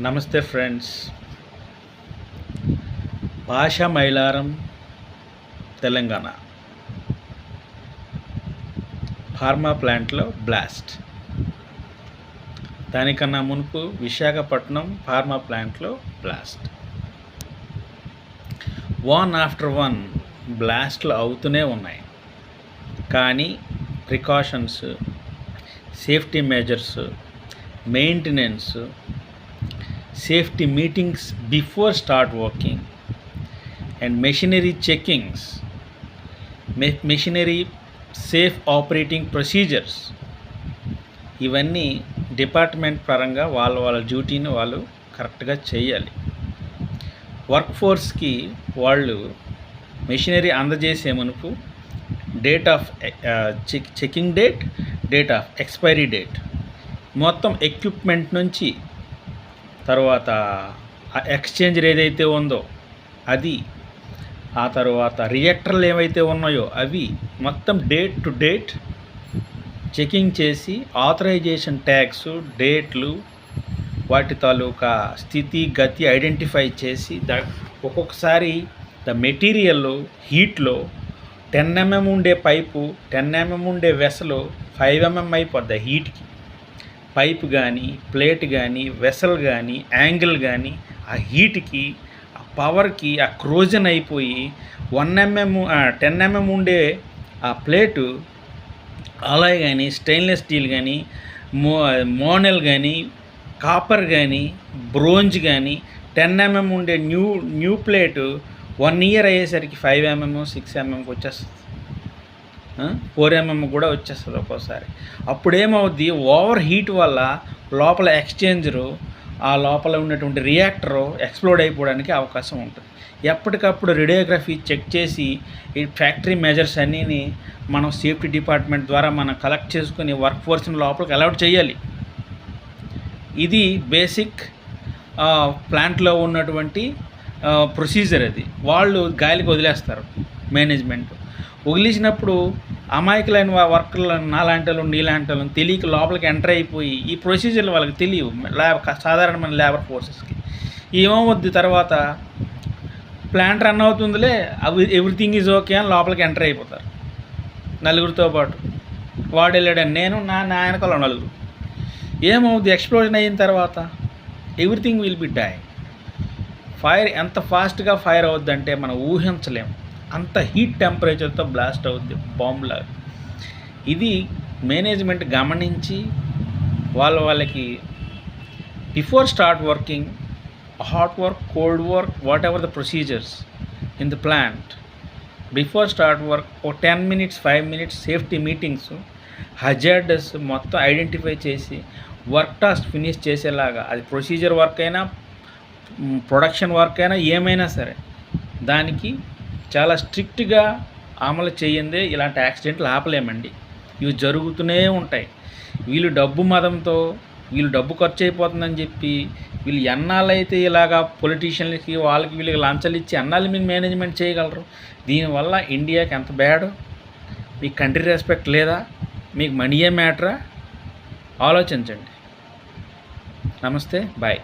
నమస్తే friends. Pashamylaram Telangana. Pharma ప్లాంట్లో blast. దానికన్నా మునుపు విశాఖపట్నం ఫార్మా ప్లాంట్లో బ్లాస్ట్. వన్ ఆఫ్టర్ వన్ బ్లాస్ట్లు అవుతూనే ఉన్నాయి. కానీ precautions safety measures maintenance safety meetings before start working and machinery checkings machinery safe operating procedures. ఇవన్నీ డిపార్ట్మెంట్ పరంగా వాళ్ళ వాళ్ళ డ్యూటీని వాళ్ళు కరెక్ట్గా చేయాలి. వర్క్ ఫోర్స్కి వాళ్ళు మెషినరీ అందజేసే మునుపు date of check checking date date of expiry date. మొత్తం ఎక్విప్మెంట్ నుంచి తర్వాత ఎక్స్చేంజర్ ఏదైతే ఉందో అది ఆ తర్వాత రియాక్టర్లు ఏవైతే ఉన్నాయో అవి మొత్తం డేట్ టు డేట్ చెకింగ్ చేసి ఆథరైజేషన్ ట్యాగ్స్ డేట్లు వాటి తాలూకా స్థితి గతి ఐడెంటిఫై చేసి ద ఒక్కొక్కసారి ద మెటీరియల్ హీట్లో టెన్ ఎంఎం ఉండే పైపు టెన్ ఎంఎం ఉండే వెసలు ఫైవ్ ఎంఎం అయిపోద్ది హీట్కి పైప్ కానీ ప్లేట్ కానీ వెసల్ కానీ యాంగిల్ కానీ ఆ హీట్కి ఆ పవర్కి ఆ క్రోజన్ అయిపోయి వన్ ఎంఎం టెన్ ఎంఎం ఉండే ఆ ప్లేటు అలాయ్ కానీ స్టెయిన్లెస్ స్టీల్ కానీ మో మోనెల్ కానీ కాపర్ కానీ బ్రోంజ్ కానీ టెన్ ఎంఎం ఉండే new new plate one year అయ్యేసరికి ఫైవ్ ఎంఎం సిక్స్ ఎంఎంకి వచ్చేస్తుంది. ఫోర్ ఎంఎం కూడా వచ్చేస్తుంది ఒక్కోసారి. అప్పుడేమవుద్ది? ఓవర్ హీట్ వల్ల లోపల ఎక్స్చేంజరు ఆ లోపల ఉన్నటువంటి రియాక్టరు ఎక్స్ప్లోడ్ అయిపోవడానికి అవకాశం ఉంటుంది. ఎప్పటికప్పుడు రేడియోగ్రఫీ చెక్ చేసి ఈ ఫ్యాక్టరీ మెజర్స్ అన్నీని మనం సేఫ్టీ డిపార్ట్మెంట్ ద్వారా మనం కలెక్ట్ చేసుకుని వర్క్ ఫోర్స్ని లోపలికి అలౌట్ చేయాలి. ఇది బేసిక్ ప్లాంట్లో ఉన్నటువంటి ప్రొసీజర్ అది. వాళ్ళు గాలికి వదిలేస్తారు మేనేజ్మెంట్. వదిలేసినప్పుడు అమాయకులైన వర్కర్లు నాలాంటి వాళ్ళు నీలాంటి తెలియక లోపలికి ఎంటర్ అయిపోయి ఈ ప్రొసీజర్లు వాళ్ళకి తెలియవు. ల్యాబ్ సాధారణమైన లేబర్ ఫోర్సెస్కి. ఏమవుద్ది తర్వాత ప్లాంట్ రన్ అవుతుందిలే అవి ఎవ్రీథింగ్ ఈజ్ ఓకే అని లోపలికి ఎంటర్ అయిపోతారు. నలుగురితో పాటు. వాడు వెళ్ళాడని నేను నా నాయన కొలం నలుగురు. ఏమవుద్ది? ఎక్స్ప్లోజన్ అయిన తర్వాత everything will be die fire ఎంత ఫాస్ట్గా ఫైర్ అవుద్దంటే మనం ఊహించలేము అంత హీట్ టెంపరేచర్తో బ్లాస్ట్ అవుద్ది బాంబులాగా ఇది మేనేజ్మెంట్ గమనించి వాళ్ళ వాళ్ళకి before start working hot work cold work whatever the procedures in the plant before start work oh ten minutes five minutes safety meetings hazardous మొత్తం ఐడెంటిఫై చేసి వర్క్ టాస్క్ ఫినిష్ చేసేలాగా అది procedure work అయినా mm, production work అయినా ఏమైనా సరే దానికి చాలా స్ట్రిక్ట్గా అమలు చేయందే ఇలాంటి యాక్సిడెంట్లు ఆపలేమండి. ఇవి జరుగుతూనే ఉంటాయి. వీళ్ళు డబ్బు మదంతో వీళ్ళు డబ్బు ఖర్చు అయిపోతుందని చెప్పి వీళ్ళు ఎన్నాళ్ళైతే ఇలాగా పొలిటీషియన్లకి వాళ్ళకి వీళ్ళకి లంచాలు ఇచ్చి ఎన్నాళ్ళు మీరు మేనేజ్మెంట్ చేయగలరు? దీనివల్ల ఇండియాకి ఎంత బ్యాడ్? మీకు కంట్రీ రెస్పెక్ట్ లేదా? మీకు మనీయే మ్యాటరా? ఆలోచించండి. నమస్తే. బాయ్.